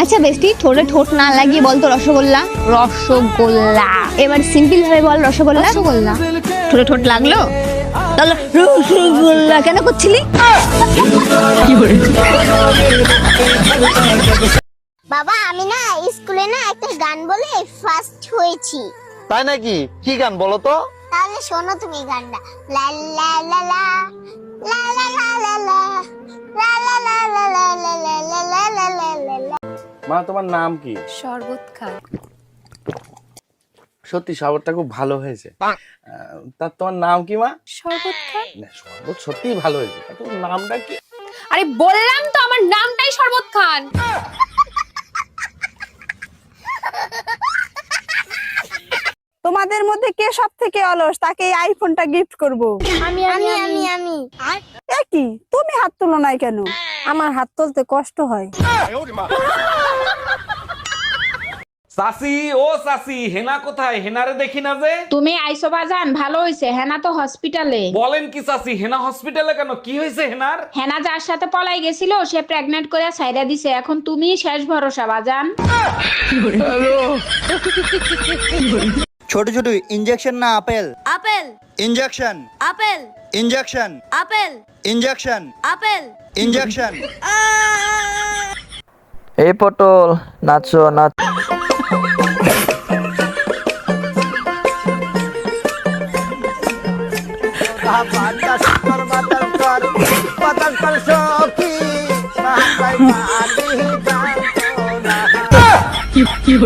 আচ্ছা বেশি ঠোঁটে ঠোঁট না লাগিয়ে বলতো রসগোল্লা। রসগোল্লা। এবার সিম্পল ভাবে বল রসগোল্লা। রসগোল্লা। ঠোঁটে ঠোঁট লাগল? তাহলে রসগোল্লা কেন করছিলি? বাবা আমি না স্কুলে না একটা গান বলে ফার্স্ট হয়েছি। তাই নাকি? কি গান বলো তো? তাহলে শোনো তুমি গানটা। লা লা লা লা লা লা মা তোমার নাম কি? শরবত খান সত্যি শরবতটা খুব ভালো হয়েছে। আহ, তা তোমার নাম কি মা? শরবত খান না শরবত সত্যিই ভালো হয়েছে। তোমার নামটা কি? আরে বললাম তো আমার নামটাই শরবত খান। তোমাদের মধ্যে কে সব থেকে অলস? তাকে এই আইফোনটা গিফট করব। আমি আমি আমি আমি কি? তুমি হাত তুলো নাই কেন? আমার হাত তুলতে কষ্ট হয়। সাসি ও সাসি হেনা কোথায়? হেনারে দেখি না যে। তুমি আইসো বাজান ভালো হইছে। হেনা তো হসপিটালে বলেন কি সাসি হেনা হসপিটালে কেন? কি হয়েছে হেনার? হেনা যার সাথে পলাই গেছিল সে প্রেগনেন্ট করে সাইরা দিছে। এখন তুমি শেষ ভরসা বাজান। ছোট ছোট ইঞ্জেকশন না apple? Apple. Injection apple. Injection apple. Injection apple. Injection এই পটল নাচো নাচ।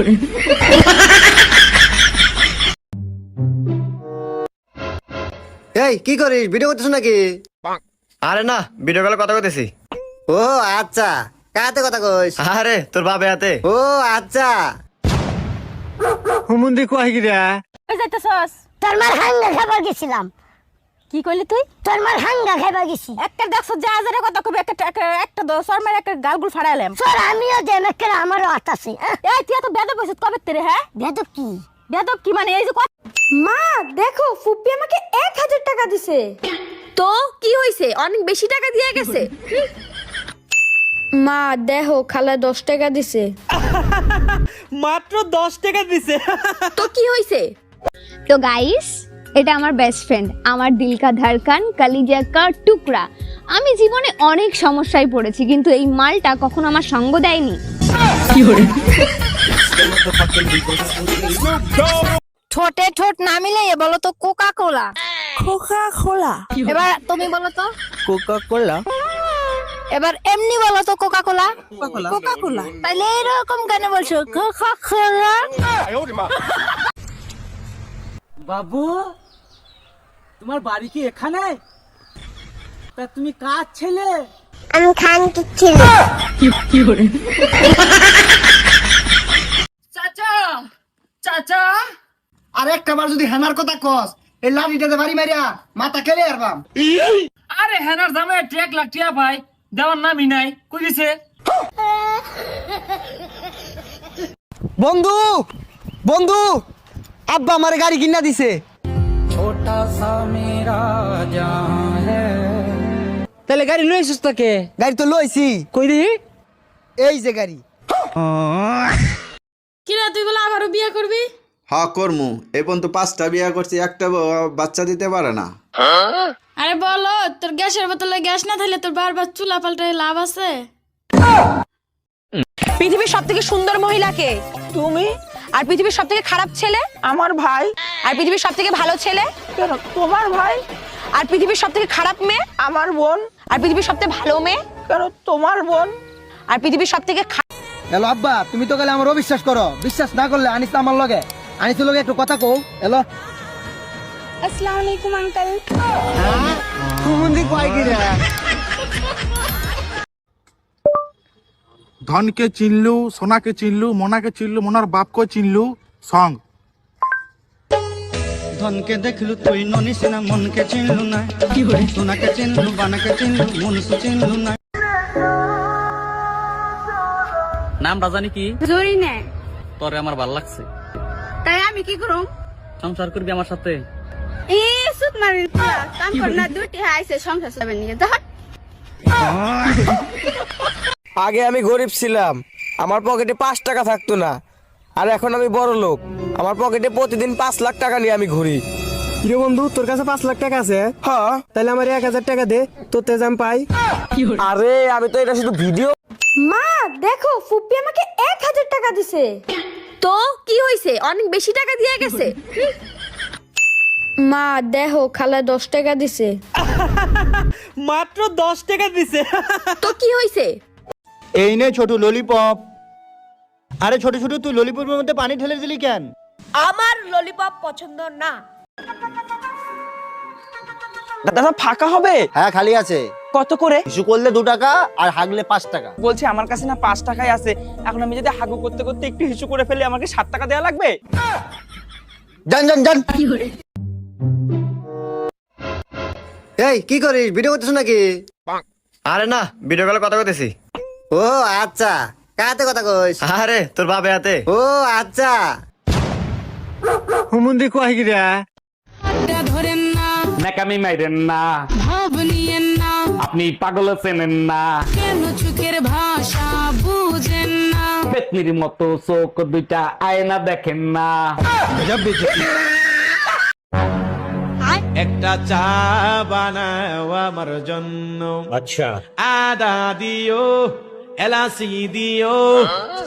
এই কি করিস? ভিডিও করতেছ নাকি? আরে না ভিডিও কলে কথা কইতেছি। ও আচ্ছা। কাতে কথা কইস? আরে তোর বাবে হাতে। ও আচ্ছা। হুমুন্দি কয় গিরা যাইতেছস তোর মার হাঙ্গা খাবার গেছিলাম। কি কইলি তুই? তোর মার হাঙ্গা খাবার গেছি। একটা দেখছ যা হাজারে কথা কবি একটা একটা একটা দশ আর একটা গালগুল ফাড়াইলাম। স্যার আমিও দেন একটা আমারও আট আছে। এই তুই এত বেদব হইছিস কবে তেরে হ্যাঁ? বেদব কি? বেদব কি মানে? এই যে মা দেখো ফুপি আমাকে এক হাজার টাকা দিছে। তো কি হইছে? অনেক বেশি টাকা দিয়ে গেছে। মা দেখো খালা দশ টাকা দিছে। মাত্র দশ টাকা দিছে। তো কি হইছে? তো গাইস এটা আমার বেস্ট ফ্রেন্ড আমার দিল কা ধড়কন কলিজা কা টুকরা। আমি জীবনে অনেক সমস্যায় পড়েছি কিন্তু এই মালটা কখনো আমার সঙ্গ দেয়নি। ঠোঁটে ঠোঁট না মিলে বলো তো কোকা কোলা কোকা কোলা এবার তুমি বলো তো। কোকা কোলা এবার এমনি বলো তো কোকা কোলা কোকা কোলা তাহলে এরকম কেন বলছো? কোকা কোলা বাবু তোমার বাড়ি কি এখানে? তা তুমি কার ছেলে? আমি খান কি ছেলে চাচা চাচা আর একটা বার যদি হেনার কথা কস এই লাঠিটাতে বাড়ি মারিয়া মাথা খেলে আরবাম। আরে হেনার দামে এক লাখ টিয়া ভাই দেওয়ার নামই নাই কই দিছে বন্ধু বন্ধু আব্বা আমার গাড়ি কিনা দিছে। তাহলে গাড়ি লই আসিস তোকে? গাড়ি তো লইছি। কই দি এই যে গাড়ি। কিরা তুই বলে আবারও বিয়ে করবি? হা কর্মু। এই পর্যন্ত পাঁচটা বিয়া করছি একটা ব- বাচ্চা দিতে পারে না। আরে বলো তোর গ্যাসের বোতলে গ্যাস না থাকলে তোর বারবার চুলা পাল্টায় লাভ আছে? পৃথিবীর সব থেকে সুন্দর মহিলাকে তুমি? আর পৃথিবীর সব থেকে খারাপ ছেলে? আমার ভাই। আর পৃথিবীর সব থেকে ভালো ছেলে? তোমার ভাই? আর পৃথিবীর সব থেকে খারাপ মেয়ে? আমার বোন। আর পৃথিবীর সব থেকে ভালো মেয়ে? কেন তোমার বোন? আর পৃথিবীর সব থেকে এলো আব্বা তুমি তো গেলে আমার অবিশ্বাস করো। বিশ্বাস না করলে আনিস আমার লগে। আনিস লগে একটু কথা কও। এলো আসসালামু আলাইকুম আঙ্কেল হুমুন্দি কয় কি রে? ধনকে চিনলু সোনাকে চিনলু মোনাকে চিনলু মোনার বাপকে চিনলু সং। ধনকে দেখলু তুই ননিস না মনকে চিনলু না। কি হই সোনাকে চিনলু বানাকে চিনলু মনুষ চিনলু না। নামটা জানি কি? জরি নে। তোরে আমার ভালো লাগছে। তাই আমি কি করুম? সংসার করবি আমার সাথে? এ সুত মারি। কাম কর না দুটি আইছে সংসার চালাবে নিয়ে ধর। আগে আমি গরিব ছিলাম। আমার পকেটে পাঁচ টাকা থাকতো না। আর এখন আমি বড় লোক। আমার পকেটে প্রতিদিন পাঁচ লাখ টাকা নিয়ে আমি ঘুরি। কিরে বন্ধু তোর কাছে পাঁচ লাখ টাকা আছে? হ্যাঁ। তাহলে আমার এক হাজার টাকা দে তোর তেজ আমি পাই। আরে আমি তো এটা শুধু ভিডিও মা দেখো ফুপি আমাকে এক হাজার টাকা দিছে। তো কি হয়েছে অনেক বেশি টাকা দিয়ে গেছে? মা দেখো খালা দশ টাকা দিছে। মাত্র দশ টাকা দিছে। তো কি হয়েছে এই নে ছোট ললিপপ আরে ছোট ছোট তুই ললিপপের মধ্যে পানি ঢেলে দিলি কেন? আমার ললিপপ পছন্দ না। দাদা ফাঁকা হবে? হ্যাঁ খালি আছে। কত করে? ইস্যু করলে দু টাকা আর হাগলে পাঁচ টাকা। বলছি আমার কাছে না পাঁচ টাকাই আছে। এখন আমি যদি হাগু করতে করতে একটু হিসু করে ফেলি আমাকে সাত টাকা দেওয়া লাগবে? জান জান জান এই কি করিস? ভিডিও করতেছ নাকি? আরে না ভিডিও কলে কথা কইতেছি। ও আচ্ছা। কাতে কথা কইস? আরে তোর বাবা হাতে। ও আচ্ছা। হুমুন্দি কয় গিরা। ধরেন না। নাকামি মাইরেন না। ভাব নিয়েন না আপনি পাগল চেনেন না। কেন চোখের ভাষা বুঝেন না? পেতনির মতো চোখ দুইটা আয়না দেখেন না। একটা চা বানাও আমার জন্য। আচ্ছা। আদা দিও এলাচি দিও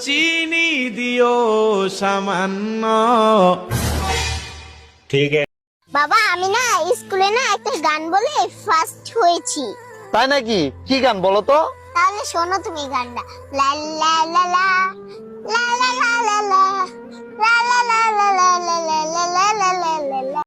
চিনি দিও সামান্য। ঠিক আছে। বাবা আমি না স্কুলে না একটা গান বলে ফার্স্ট হয়েছি। তাই নাকি কি গান বলো তো তাহলে শোনো তুমি গানটা লা লা লা লা লা লা লা লা লা লা লা লা লা লা লা লা লা লা